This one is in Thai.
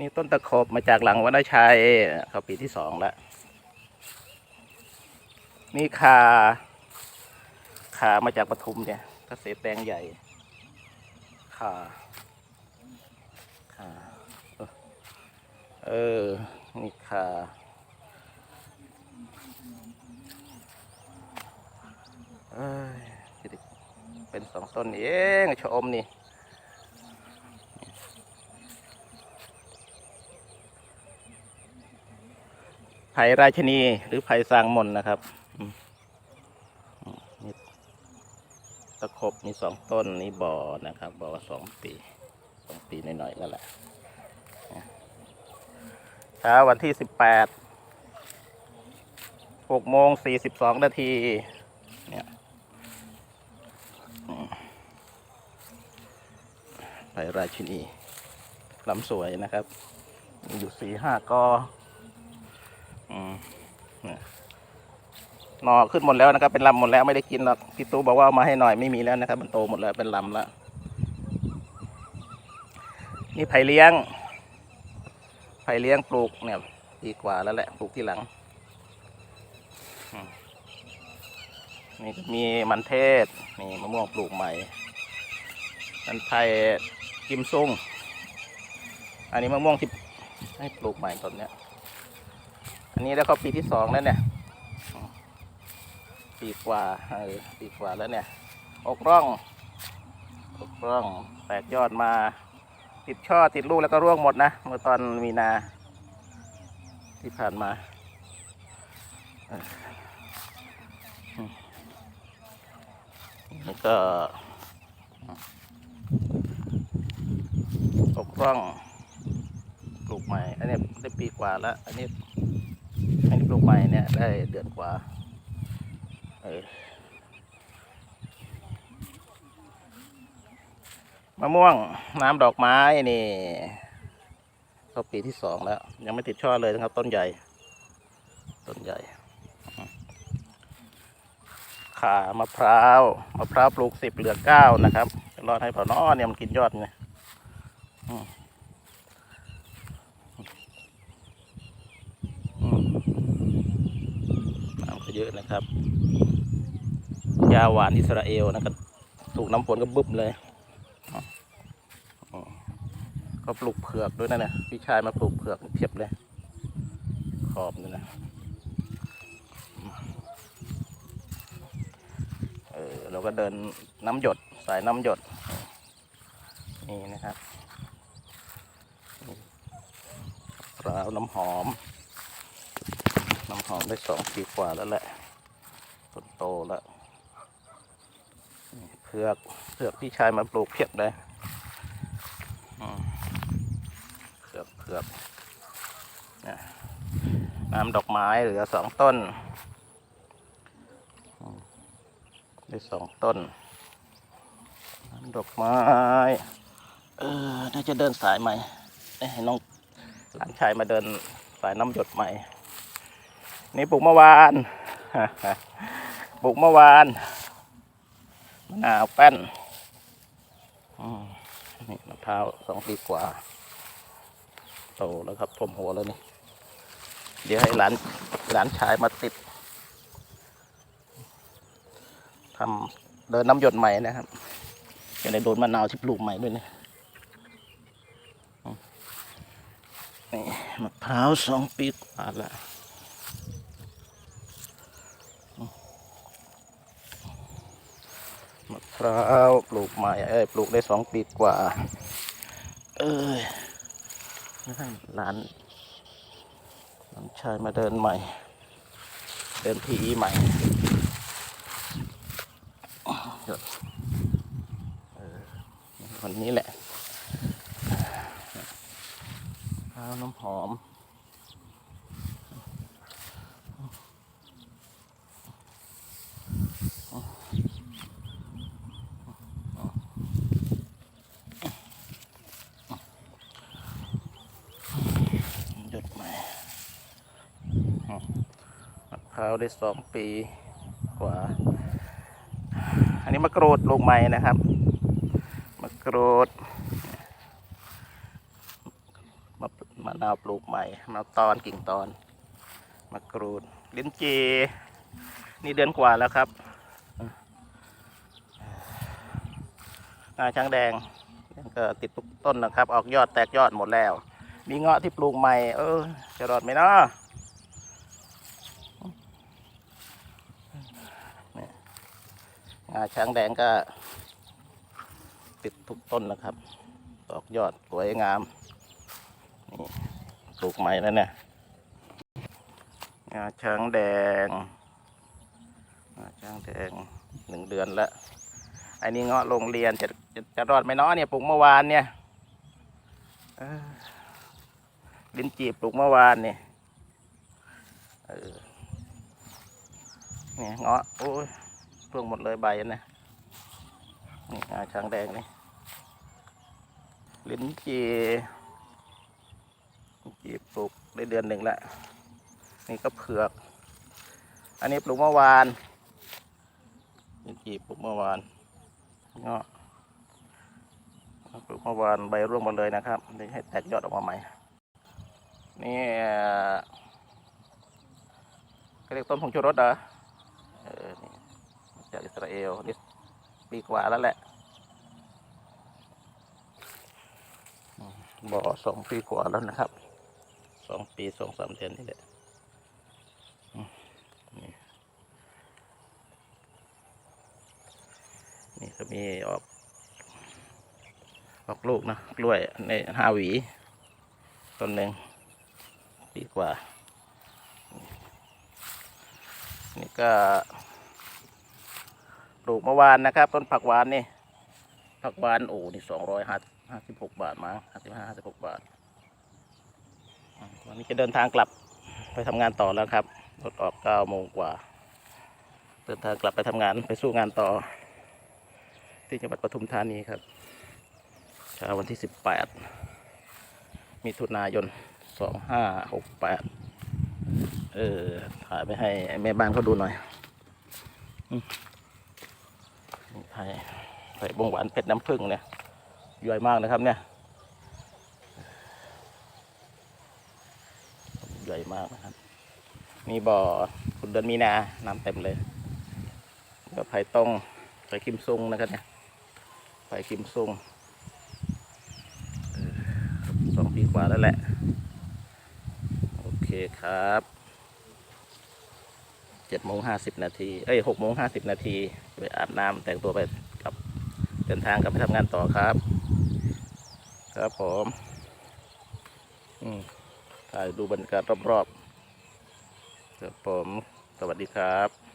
นี่ต้นตะขบมาจากหลังวัดชัยเขาปีที่สองแล้วนี่คาขามาจากปทุมเนี่ยเกษตรแปลงใหญ่ขาขาเออ นี่ขาเอ้ยเป็นสองต้นเองชะอมนี่ ไผ่ราชนีหรือไผ่สร้างมนนะครับมีตะขบมีสองต้นนี่บ่อนะครับบ่อสองปีสองปีหน่อยๆแล้วแหละเช้าวันที่สิบแปดหกโมงสี่สิบสองนาทีเนี่ยไผ่ราชินีลำสวยนะครับ อยู่สี่ห้ากอ หนอขึ้นหมดแล้วนะครับ เป็นลำหมดแล้วไม่ได้กินหรอกพี่ตู้บอกว่าเอามาให้หน่อยไม่มีแล้วนะครับ มันโตหมดแล้วเป็นลำแล้วนี่ไผ่เลี้ยง ไผ่เลี้ยงปลูกเนี่ยดีกว่าแล้วแหละปลูกที่หลังนี่มีมันเทศนี่มะม่วงปลูกใหม่นั่นไผ่กิมซุงอันนี้มะม่วงที่ให้ปลูกใหม่ต้นเนี้ย อันนี้แล้วก็ปีที่สองแล้วเนี่ย ปีกว่าเออปีกว่าแล้วเนี่ย อกร่อง อกร่อง แตกยอดมา ติดช่อติดลูกแล้วก็ร่วงหมดนะ เมื่อตอนมีนา ที่ผ่านมาเอออืมนี่ก็อกร่องปลูกใหม่ อันนี้ได้ปีกว่าแล้ว อันนี้ อันนี้ปลูกใหม่เนี่ยได้เดือนกว่า เออมะม่วงน้ำดอกไม้นี่ก็ปีที่สองแล้ว ยังไม่ติดช่อเลยนะครับ ต้นใหญ่ ต้นใหญ่ ขามะพร้าวมะพร้าวปลูกสิบเหลือเก้านะครับจะรอดให้เผาน้อเนี่ยมันกินยอดไงอืมอืม น้ำก็ เยอะนะครับ ยาหวานอิสราเอลนะครับ ถูกน้ำฝนก็บึ้มเลยก็ปลูกเผือกด้วยนะเนี่ยพี่ชายมาปลูกเผือกเพียบเลย ขอบนี่นะเออเราก็เดินน้ำหยดสายน้ำหยด นี่นะครับร้าวน้ำหอม น้ำหอมได้สองปีกว่าแล้วแหละต้นโตแล้วเผือกเผือกพี่ชายมาปลูกเพียบเลยเผือกเผือกนี่ยน้ำดอกไม้เหลือสองต้น ได้สองต้น น้ำดอกไม้ เออ น่าจะเดินสายใหม่ให้น้องหลานชายมาเดินสายน้ำหยดใหม่ นี่ปลูกเมื่อวานปลูกเมื่อวานมะนาวแป้นมนี่มะพร้าวสองปีกว่า โตแล้วครับท่วมหัวแล้วนี่ เดี๋ยวให้หลานหลานชายมาติดทำเดินน้ำหยดใหม่นะครับจะได้โดนมะนาวที่ปลูกใหม่ด้วยนะนี่มะพร้าวสองปีกว่าแล้ว มะพร้าวปลูกใหม่เอ้ยปลูกได้สองปีกว่า เอ้ยนั่นหลานหลานชายมาเดินใหม่ เดินทีใหม่เดี๋ยวเออวันนี้แหละข้าวน้ำหอม หยุดใหม่อื มะพร้าวได้สองปีกว่า อันนี้มะกรูดลูกใหม่นะครับมะกรูดมะนาวปลูกใหม่มะนาตอนกิ่งตอนมะกรูดลิ้นจีนี่เดือนกว่าแล้วครับงาช้างแดงก็ติดทุกต้นนะครับ ออกยอดแตกยอดหมดแล้ว มีเงาะที่ปลูกใหม่ เออ จะรอดไหมเนาะเนี่ยงา ช้างแดงก็ติดทุกต้นนะครับออกยอดสวยงาม นี่ปลูกใหม่แล้วเนี่ยงาช้างแดงงาช้างแดงหนึ่งเดือนละอันนี้เงาะโรงเรียนจะจะจะรอดไหมเนาะเนี่ยปลูกเมื่อวานเนี่ยลิ้นจีบปลูกเมื่อวานเนี่ยเออเนี่ยเงาะโอ้ย เพิ่งหมดเลยใบนะนี่งาช้างแดงนี่ลิ้นจีจีปลูกได้เดือนหนึ่งละนี่ก็เผือก อันนี้ปลูกเมื่อวานนี่จีบปลูกเมื่อวานเงาะปลูกเมื่อวานใบร่วงหมดเลยนะครับเดี๋ยวให้แตกยอดออกมาใหม่นี่เรียกต้นผงชูรสเหรอเออ จากอิสราเอลนี่ปีกว่าแล้วแหละบ่อสองปีกว่าแล้วนะครับสองปีสองสามเดือนนี่แหละนี่ก็มีออก ออกลูกนะกล้วยในห้าหวีต้นหนึ่งปีกว่า นี่ก็ ปลูกเมื่อวานนะครับ ต้นผักหวานนี่ ผักหวานโอ้นี่สองร้อยห้าห้าสิบหกบาทมั้งห้าสิบห้าห้าสิบหกบาทวันนี้จะเดินทางกลับไปทำงานต่อแล้วครับรถออกเก้าโมงกว่า เดินทางกลับไปทำงานไปสู้งานต่อ ที่จังหวัดปทุมธานีครับเช้าวันที่18มิถุนายน2568เออถ่ายไปให้แม่บ้านเขาดูหน่อย อืม นี่ไผ่บงหวานเป็ดน้ำผึ้งเนี่ยย่อยมากนะครับเนี่ยใหญ่มากนะครับ นี่บ่อคุณเดือนมีนา น้ำเต็มเลยก็ไผ่ต้งไผ่คิมซุงนะครับเนี่ยไผ่คิมซุงสองปีกว่าแล้วแหละ โอเคครับ เจ็ดโมงห้าสิบนาทีเอ้ยหกโมงห้าสิบนาทีไปอาบน้ำแต่งตัวไปกลับเดินทางกลับไปทำงานต่อครับ ครับผมอืมถ่ายดูบรรยากาศรอบๆครับผม สวัสดีครับ